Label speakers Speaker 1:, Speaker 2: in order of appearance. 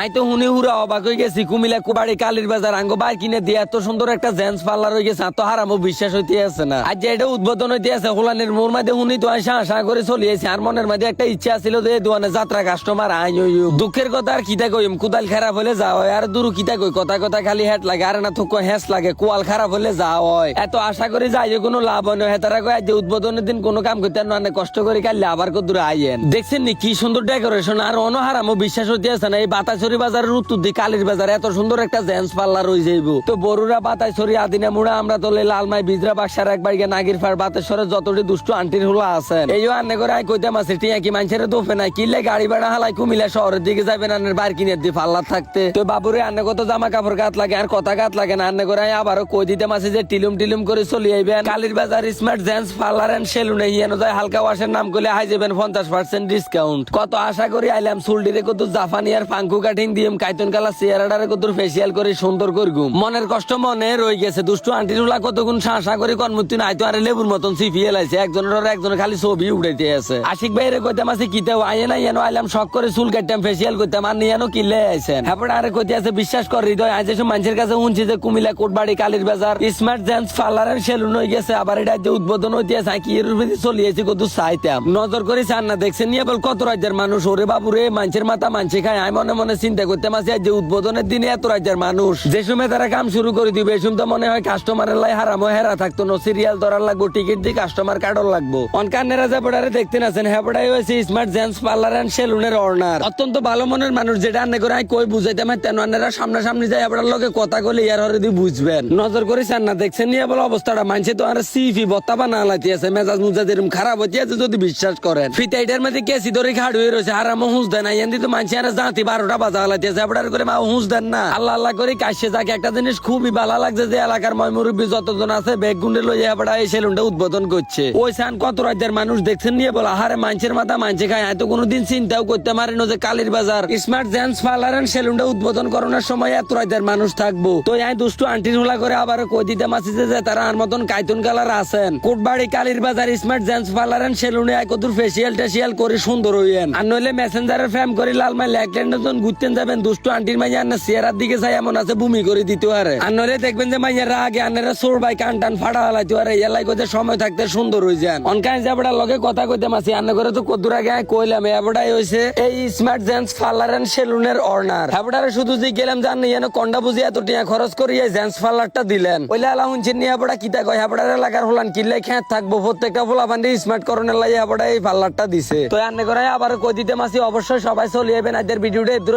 Speaker 1: I তো হুনি হুরা অবাক হয়ে গেছি। কুমিল্লা কুবাড়ি কালীর বাজার, আঙ্গ বাই কিনে দিয়ে এত সুন্দর একটা জেন্টস পার্লার হয়ে গেছে আর তো হারামো বিশ্বাস হইতে আছে না। আজ যে এটা উদ্বোধন হইতে আছে হোলানের মোর মাঝে হুনি তো আশা আশা করে চলিয়েছে আর মনের মাঝে একটা ইচ্ছা ছিল যে দোকানে যাত্রা কাস্টমার আইন দুঃখের কথা আর কিতা কইম, কুদাল খারাপ হলে যা হয়, আর দূর কিতা কই, কথা কথা খালি হেট লাগে, আর না থুকো হেস লাগে, কোয়াল খারাপ হলে যা হয়। এত আশা করি যাই কোনো লাভ হয় না, হেতারা কয় যে উদ্বোধনের দিন কোনো কাম করতে না কষ্ট করে কালি আবার কদূর আইয়েন। দেখছেন নি কি সুন্দর ডেকোরেশন আর অনহারামও বিশ্বাস হইতে আছে না, এই বাতাসরি বাজারের উত্তর দিকে কালীর বাজার, এত সুন্দর একটা জেন্টস পার্লার হয়ে যাইব। তো বড়ুরা বাতাসরি আদিনা মুড়া, আমরা তো লালমাই বিজরা, বাক্সার, একবার গিয়ে নাগির ফার বাতেশ্বরের যতটি দুষ্ট আন্টির হলো আছেন। এই আন্নে করে আই কইতাম আছে টিয়া কি মানুষের দোফে নাই কিনলে গাড়ি ভাড়া হালাই কুমিল্লা শহরের দিকে যাবেন আন্নের বার কিনে দিয়ে পাল্লার থাকতে। তো বাবুরে আন্নে কত জামা কাপড় গাত লাগে, আর কথা গাত লাগে না, আন্নে করে আবারও কই দিতাম আছে যে টিলুম টিলুম করে চলে আইবেন। কালীর বাজার, স্মার্ট জেন্টস পার্লার এন্ড সেলুনে ইয়েনো যায়, হালকা ওয়াশের নাম করলে হাই যাবেন পঞ্চাশ পার্সেন্ট ডিসকাউন্ট কত আশা করি আইলাম চুলটিরে কত জাপানি আর পাঙ্কু কাইতন কালা কত ফেসিয়াল করে সুন্দর করগুম মনের কষ্ট মনে গেছে। দুষ্টু উলা কতক্ষণ শাসা করে নাই তো আরে লেবুর মতন একজনের একজনের খালি ছবি উড়াইতে আছে। আশিক আইয়ে না আইলাম, শখ করে চুল কাটতাম ফেসিয়াল করতাম, আর কিলে হ্যাঁ আরে কইতে আছে, বিশ্বাস কর, হৃদয়, আজ এসব মানুষের কাছে শুনছি যে কুমিল্লা, কোটবাড়ি, কালীর বাজার, স্মার্ট জেন্টস পার্লার এর সেলুন হয়ে গেছে, আবার এটা যে উদ্বোধন হইতে আছে কি এর চলিয়েছে কত চাইতাম? নজর করে চান না, দেখছেন নিয়ে বল কত রাজ্যের মানুষ, ওরে বাবুরে মানুষের মাথা মানছে খায় আমি মনে মনে চিন্তা করতে মাসে যে উদ্বোধনের দিনে এত রাজ্যের মানুষ। যে সময় তারা কাম শুরু করে দিবে এই সময় তো মনে হয় কাস্টমারের লাই হারামো হেরা থাকতো। নো সিরিয়াল ধরার লাগবো টিকিট দিয়ে কাস্টমার কার্ডর লাগবো। অনকান্নেরা যে পড়ারে দেখতে আছেন হ্যাঁ পড়াই হয়েছে স্মার্ট জেন্টস পার্লার এন্ড সেলুনের অর্নার অত্যন্ত ভালো মনের মানুষ যেটা আন্নে করে আমি কই বুঝাইতে আমার তেন আন্নেরা সামনাসামনি যাই আপনার লগে কথা বলে ইয়ার হরে দিয়ে বুঝবেন। নজর করে চান না দেখছেন নিয়ে বলে অবস্থাটা মানছে তো আর সিফি বত্তা বা না লাতি আছে, মেজাজ মুজাজ এরকম খারাপ হচ্ছে যদি বিশ্বাস করেন। ফিতাইটার মধ্যে কেসি ধরে খাড় হয়ে রয়েছে আর আমার হুঁস দেন এন তো মানছে আর জাতি বারোটা বাজা। মানুষ থাকব। তো এই দুষ্টু আন্টির হুলা করে আবার কই দিতে মাসি যে তারা আর মতন কাইতুন কালার আছেন। কোটবাড়ি কালীর বাজার স্মার্ট জেন্টস পার্লার সেলুনে একদূর ফেসিয়াল টেসিয়াল করে সুন্দর হইয়েন। আর নইলে মেসেঞ্জারের ফ্যাম করে লালমাই ল্যাকল্যান্ড যখন ঘুরতেন যাবেন, দুষ্টু আন্টির মাইয়া আর চেয়ারার দিকে চাই এমন আছে ভূমি করে দিতে পারে। নইলে দেখবেন যে মাইয়ারা আগে আনেরা সোর কান টান ফাড়া হালাইতে পারে এলাই কোথায় সময় থাকতে সুন্দর হয়ে যান। অনকাই যাবড়া লগে কথা কইতে মাসি, আন্না করে তো কদ্দুর আগে কইলাম এবড়াই এই স্মার্ট পার্লার এন্ড সেলুনের অর্নার শুধু যে গেলাম জান ইয়ানো কন্ডা বুঝি এত টিয়া খরচ করি এই জেন্টস পার্লারটা দিলেন। ওইলা আলা হুনছেন হেবড়া কিতা কয়? হেবড়ার এলাকার হলান কিনলে খেত থাকব, প্রত্যেকটা ফোলা ফান্ডি স্মার্ট করণের লাই হেবড়া এই পার্লারটা দিছে। তো আন্নে করে আবার কই দিতে মাসি, অবশ্যই সবাই চলিয়ে যাবেন আজকের ভিডিওটা এর